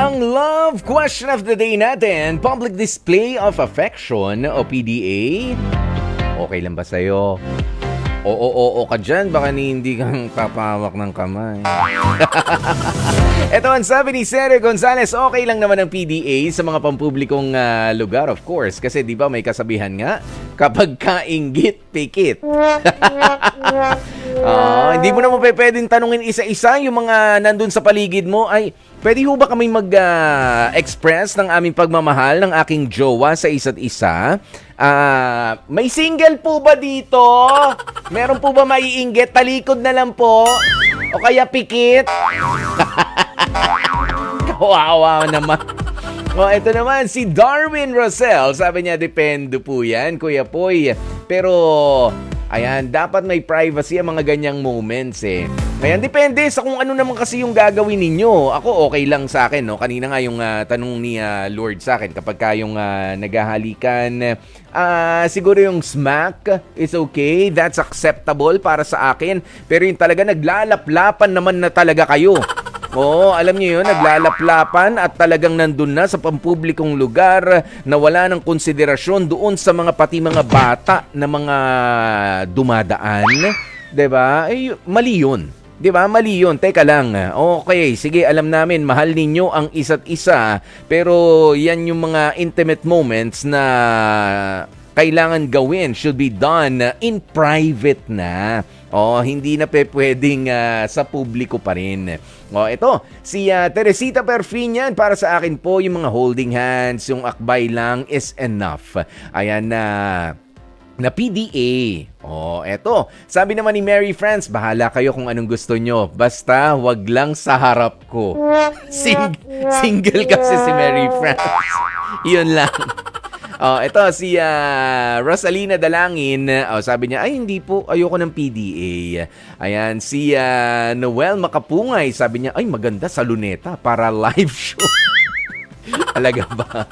Ang love question of the day natin, public display of affection o PDA. Okay lang ba sa'yo? Oo, oo, oo ka dyan. Baka ni hindi kang papawak ng kamay. Ito ang sabi ni Sere Gonzales, okay lang naman ang PDA sa mga pampublikong ah, lugar, of course. Kasi di ba may kasabihan nga, kapag kainggit, pikit. Ah, hindi mo naman pe- pwedeng tanungin isa-isa yung mga nandun sa paligid mo. Ay, pwede ho ba kami mag-express ng aming pagmamahal ng aking jowa sa isa't isa? Ah, may single po ba dito? Meron po ba maiinggit? Talikod na lang po. O kaya pikit? Kawawa naman. O, ito naman, si Darwin Rosell. Sabi niya, depende po yan, Kuya Poy. Pero, ayan, dapat may privacy ang mga ganyang moments eh. Ayan, depende sa kung ano naman kasi yung gagawin ninyo. Ako, okay lang sa akin, no? Kanina nga yung ah, tanong ni ah, Lord sa akin, kapag kayong uh, naghahalikan, ah, siguro yung smack is okay. That's acceptable para sa akin. Pero yung talaga naglalaplapan naman na talaga kayo. Oo, alam niyo yun, naglalaplapan at talagang nandun na sa pampublikong lugar na wala ng konsiderasyon doon sa mga pati mga bata na mga dumadaan. 'Di ba? Eh, mali yun. 'Di ba? Mali yun. Teka lang. Okay, sige, alam namin mahal ninyo ang isa't isa, pero yan yung mga intimate moments na kailangan gawin should be done in private na. Oh, hindi na pe pwedeng ah, sa publiko pa rin. Oh, ito, si ah, Teresita Perfinian para sa akin po yung mga holding hands, yung akbay lang is enough. Ayan na na PDA. Oh, eto. Sabi naman ni Mary France, bahala kayo kung anong gusto nyo. Basta, wag lang sa harap ko. Sing- single kasi si Mary France. Yun lang. Oh, ito si ah, Rosalina Dalangin. Oh, sabi niya, ay hindi po, ayoko ng PDA. Ayan, si ah, Noel Makapungay. Sabi niya, ay maganda sa luneta para live show. Talaga ba?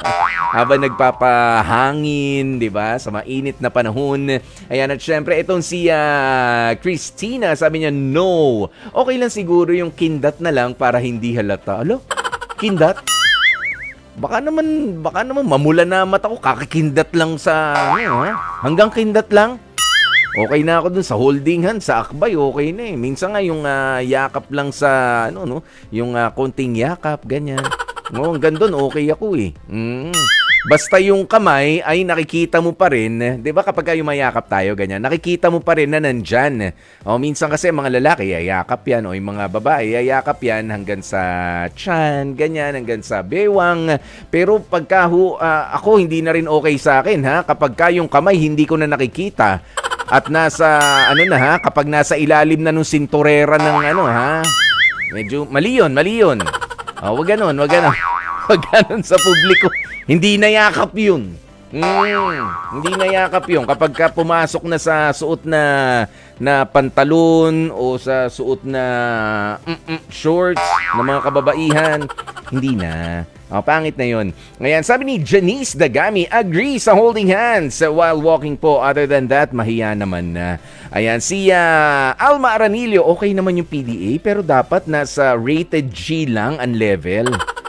Habang nagpapahangin, 'di ba? Sa mainit na panahon. Ayan at syempre itong si ah, Christina, sabi niya no. Okay lang siguro yung kindat na lang para hindi halata. Alo? Kindat? Baka naman, baka naman mamula na mata ko, kakakindat lang sa, ano, ha? Hanggang kindat lang. Okay na ako dun sa holding hand, sa akbay, okay na eh. Minsan nga yung ah, yakap lang sa, ano, no? Yung ah, konting yakap, ganyan. Oo, hanggang dun, okay ako eh. Mm. Basta yung kamay ay nakikita mo pa rin, 'di ba kapag kayo mayakap tayo ganyan, nakikita mo pa rin na nandyan. O minsan kasi mga lalaki yayakap yan o yung mga babae yayakap yan hanggang sa chan, ganyan hanggang sa bewang. Pero pagka hu, ah, ako hindi na rin okay sa akin ha, kapag ka yung kamay hindi ko na nakikita at nasa ano na ha, kapag nasa ilalim na nung sinturera ng ano ha. Medyo mali yun, mali yun. Oh, wag ganun, wag ganun. Wag ganun sa publiko. Hindi na yakap yun. Mm, hindi na yakap yun. Kapag ka pumasok na sa suot na na pantalon o sa suot na mm-mm, shorts ng mga kababaihan, hindi na. Oh, pangit na yun. Ngayon, sabi ni Janice Dagami, agree sa holding hands while walking po. Other than that, mahiya naman na. Ayan, si ah, Alma Aranilio, okay naman yung PDA, pero dapat nasa rated G lang ang level.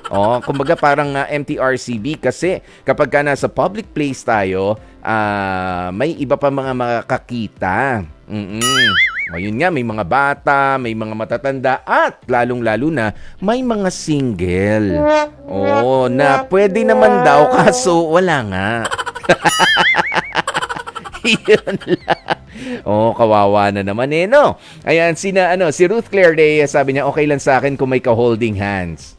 Oh, kumbaga parang ah, MTRCB kasi kapag ka nasa public place tayo, ah, may iba pa mga makakita. Mm-mm. Nga, may mga bata, may mga matatanda, at lalong-lalo na, may mga single. Oo, na pwede naman daw, kaso wala nga. Yun lang. Oh, kawawa na naman eh, no? Ayan, sina, ano, si Ruth Claire Day, sabi niya, okay lang sa akin kung may ka-holding hands.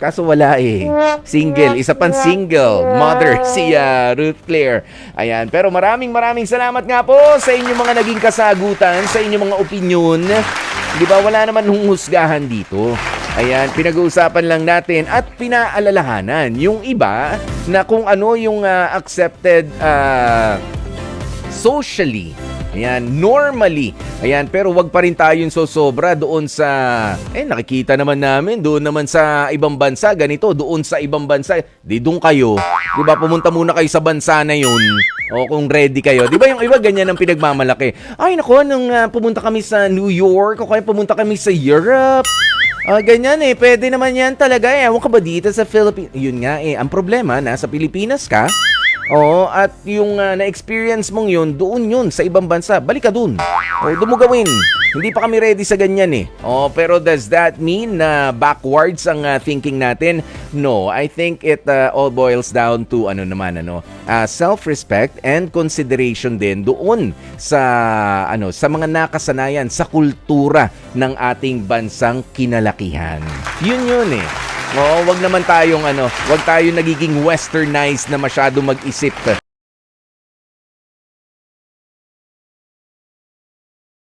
Kaso wala eh. Single. Isa pang single. Mother, si ah, Ruth Claire. Ayan. Pero maraming maraming salamat nga po sa inyong mga naging kasagutan, sa inyong mga opinion. Di ba, wala naman humusgahan dito. Ayan, pinag-uusapan lang natin at pinaalalahanan yung iba na kung ano yung ah, accepted ah, socially. Ayan, normally. Ayan, pero wag pa rin tayong sosobra doon sa, eh nakikita naman namin, doon naman sa ibang bansa, ganito, doon sa ibang bansa, di doon kayo. Di ba, pumunta muna kayo sa bansa na yun. O kung ready kayo. Di ba yung iba ganyan ang pinagmamalaki? Ay nako, nung ah, pumunta kami sa New York, o kaya pumunta kami sa Europe, Ah, ganyan eh. Pwede naman yan talaga eh. Ewan ka ba dito sa Philippines? Yun nga eh. Ang problema, nasa Pilipinas ka. Oo, at yung ah, na-experience mong yun, doon yun, sa ibang bansa. Balik ka dun. O, doon mo gawin. Hindi pa kami ready sa ganyan eh. Oh, pero does that mean na backwards ang ah, thinking natin? No, I think it ah, all boils down to ano naman ano, ah, self-respect and consideration din doon sa ano, sa mga nakasanayan sa kultura ng ating bansang kinalakihan. Yun yun eh. Oo, wag naman tayong ano, wag tayo nagiging westernized na masyado mag-isip